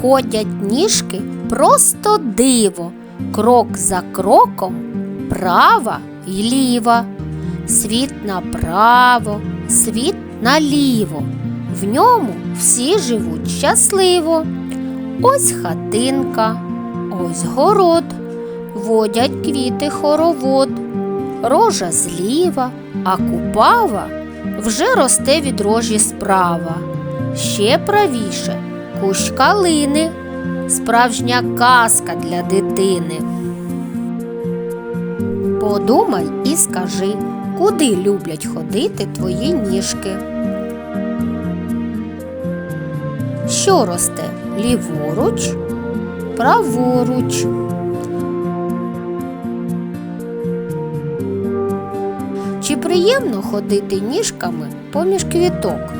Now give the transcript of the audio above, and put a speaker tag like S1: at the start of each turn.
S1: ходять ніжки просто диво, крок за кроком, права й ліва, світ направо, світ наліво. В ньому всі живуть щасливо. Ось хатинка, ось город, водять квіти хоровод, рожа зліва, а купава вже росте від рожі справа. Ще правіше кущ калини, справжня казка для дитини. Подумай і скажи, куди люблять ходити твої ніжки. Що росте ліворуч, праворуч. Чи приємно ходити ніжками поміж квіток?